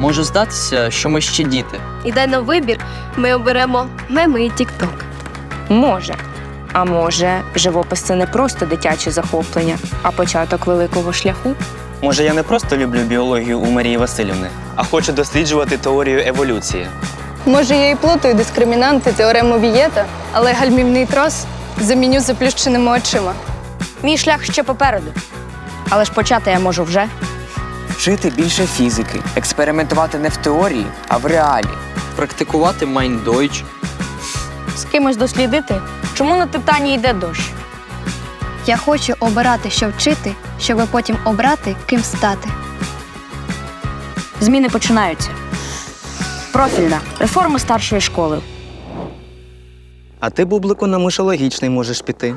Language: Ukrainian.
Може здатися, що ми ще діти. І дай на вибір ми оберемо меми і тікток. Може. А може, живопис це не просто дитяче захоплення, а початок великого шляху? Може, я не просто люблю біологію у Марії Васильівни, а хочу досліджувати теорію еволюції. Може, я і плутаю дискримінанти, теорему Вієта, але гальмівний трос заміню заплющеними очима. Мій шлях ще попереду. Але ж почати я можу вже. Вчити більше фізики, експериментувати не в теорії, а в реалі. Практикувати майндойч. З кимось дослідити, чому на Титані йде дощ. Я хочу обирати, що вчити, щоб потім обрати, ким стати. Зміни починаються. Профільна реформа старшої школи. А ти, бублику, на мишологічний можеш піти.